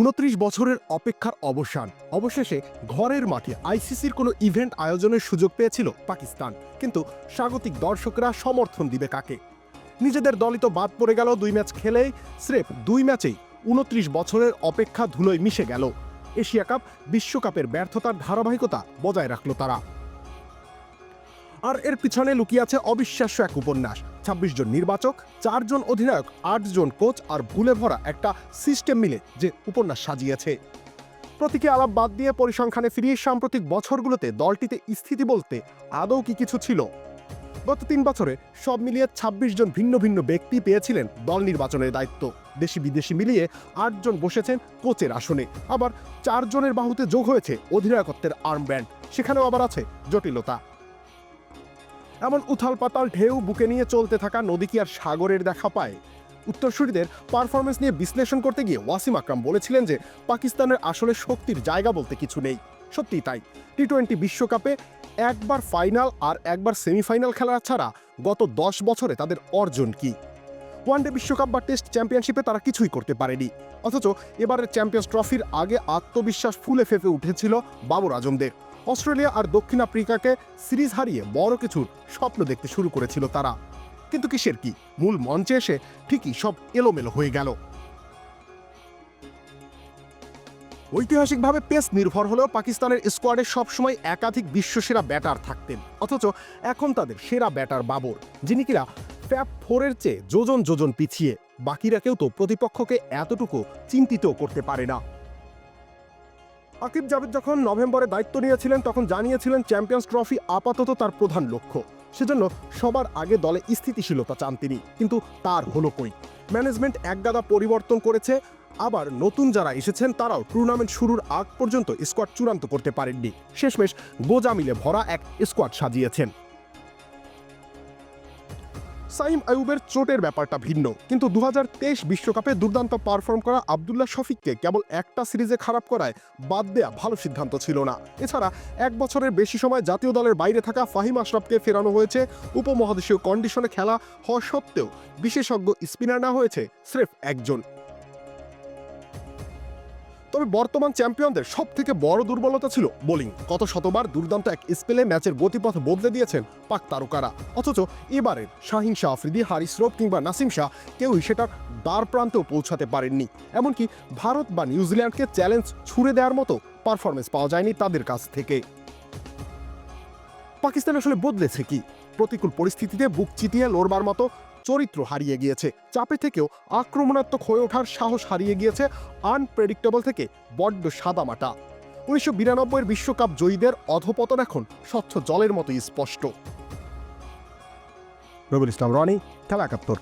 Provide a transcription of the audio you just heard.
উনত্রিশ বছরের অপেক্ষার অবসান। অবশেষে ঘরের মাঠে আইসিসির কোনো ইভেন্ট আয়োজনের সুযোগ পেয়েছিল পাকিস্তান। কিন্তু স্বাগতিক দর্শকরা সমর্থন দিবে কাকে? নিজেদের দলই তো বাদ পড়ে গেল দুই ম্যাচ খেলেই, স্রেফ দুই ম্যাচেই উনত্রিশ বছরের অপেক্ষা ধুলোয় মিশে গেল। এশিয়া কাপ, বিশ্বকাপের ব্যর্থতার ধারাবাহিকতা বজায় রাখল তারা। আর এর পিছনে লুকিয়ে আছে অবিশ্বাস্য এক উপন্যাস। ছাব্বিশ জন নির্বাচক চারজন অধিনায়ক আটজন কোচ আর ভুলে ভরা একটা সিস্টেম মিলে যে উপন্যাস সাজিয়েছে। প্রতীকী আলাপ বাদ দিয়ে পরিসংখ্যানে ফিরিয়ে সাম্প্রতিক বছরগুলোতে দলটিতে স্থিতি বলতে আদৌ কি কিছু ছিল? গত তিন বছরে সব মিলিয়ে ২৬ জন ভিন্ন ভিন্ন ব্যক্তি পেয়েছিলেন দল নির্বাচনের দায়িত্ব। দেশি বিদেশি মিলিয়ে আটজন বসেছেন কোচের আসনে। আবার চারজনের বাহুতে যোগ হয়েছে অধিনায়কত্বের আর্মব্যান্ড। সেখানেও আবার আছে জটিলতা। এমন উথাল পাতাল ঢেউ বুকে নিয়ে চলতে থাকা নদী কি আর সাগরের দেখা পায়? উত্তরসূরিদের পারফরমেন্স নিয়ে বিশ্লেষণ করতে গিয়ে ওয়াসিম আকরাম বলেছিলেন যে, পাকিস্তানের আসলে শক্তির জায়গা বলতে কিছু নেই। সত্যিই তাই। টি টোয়েন্টি বিশ্বকাপে একবার ফাইনাল আর একবার সেমিফাইনাল খেলা ছাড়া গত দশ বছরে তাদের অর্জন কি? ওয়ানডে বিশ্বকাপ বা টেস্ট চ্যাম্পিয়নশিপে তারা কিছুই করতে পারেনি। অথচ এবারের চ্যাম্পিয়ন্স ট্রফির আগে আত্মবিশ্বাস ফুলে ফেপে উঠেছিল বাবর আজমদের। অস্ট্রেলিয়া আর দক্ষিণ আফ্রিকাকে সিরিজ হারিয়ে বড় কিছুর স্বপ্ন দেখতে শুরু করেছিল তারা। কিন্তু কিসের কি? মূল মঞ্চে এসে ঠিকই সব এলোমেলো হয়ে গেল। ঐতিহাসিকভাবে পেস নির্ভর হলেও পাকিস্তানের স্কোয়াডে সবসময় একাধিক বিশ্বসেরা ব্যাটার থাকতেন। অথচ এখন তাদের সেরা ব্যাটার বাবর, যিনি কিনা ফ্যাপ ফোরের চেয়ে যোজন যোজন পিছিয়ে। বাকিরা কেউ তো প্রতিপক্ষকে এতটুকু চিন্তিতও করতে পারে না। আকিব জাভেদ যখন নভেম্বরে দায়িত্ব নিয়েছিলেন, তখন জানিয়েছিলেন চ্যাম্পিয়ন্স ট্রফি আপাতত তার প্রধান লক্ষ্য। সেজন্য সবার আগে দলে স্থিতিশীলতা চান তিনি। কিন্তু তার হলো কই? ম্যানেজমেন্ট একগাদা পরিবর্তন করেছে। আবার নতুন যারা এসেছেন, তারাও টুর্নামেন্ট শুরুর আগ পর্যন্ত স্কোয়াড চূড়ান্ত করতে পারেননি। শেষমেশ গোজা মিলে ভরা এক স্কোয়াড সাজিয়েছেন। সাইম আয়ুবের চোটের ব্যাপারটা ভিন্ন। কিন্তু দু বিশ্বকাপে দুর্দান্ত পারফর্ম করা আবদুল্লাহ শফিককে কেবল একটা সিরিজে খারাপ করায় বাদ দেয়া ভালো সিদ্ধান্ত ছিল না। এছাড়া এক বছরের বেশি সময় জাতীয় দলের বাইরে থাকা ফাহিম আশরাফকে ফেরানো হয়েছে। উপমহাদেশীয় কন্ডিশনে খেলা হওয়া সত্ত্বেও বিশেষজ্ঞ স্পিনার না হয়েছে, স্রেফ একজন। তবে বর্তমান চ্যাম্পিয়নদের সব থেকে বড় দুর্বলতা ছিল বোলিং। কত শতবার দুর্দান্ত এক স্পেলে ম্যাচের গতিপথ বদলে দিয়েছেন পাক তারকারা। অথচ এবারের শাহিন শাহ আফ্রিদি, হারিস রোপ কিংবা নাসিম শাহ কেউই সেটার দ্বার প্রান্তেও পৌঁছাতে পারেননি। এমনকি ভারত বা নিউজিল্যান্ডকে চ্যালেঞ্জ ছুড়ে দেওয়ার মতো পারফরমেন্স পাওয়া যায়নি তাদের কাছ থেকে। পাকিস্তান আসলে বদলেছে কি? প্রতিকূল পরিস্থিতিতে বুক চিতিয়ে লড়বার মতো চরিত্র হারিয়ে গিয়েছে। চাপে থেকেও আক্রমণাত্মক হয়ে ওঠার সাহস হারিয়ে গিয়েছে আনপ্রেডিক্টেবল থেকে বড্ড সাদামাটা উনিশশো বিরানব্বইয়ের বিশ্বকাপ জয়ীদের অধপতন এখন স্বচ্ছ জলের মতোই স্পষ্ট। রবিউল ইসলাম, রনি, খেলা একাত্তর।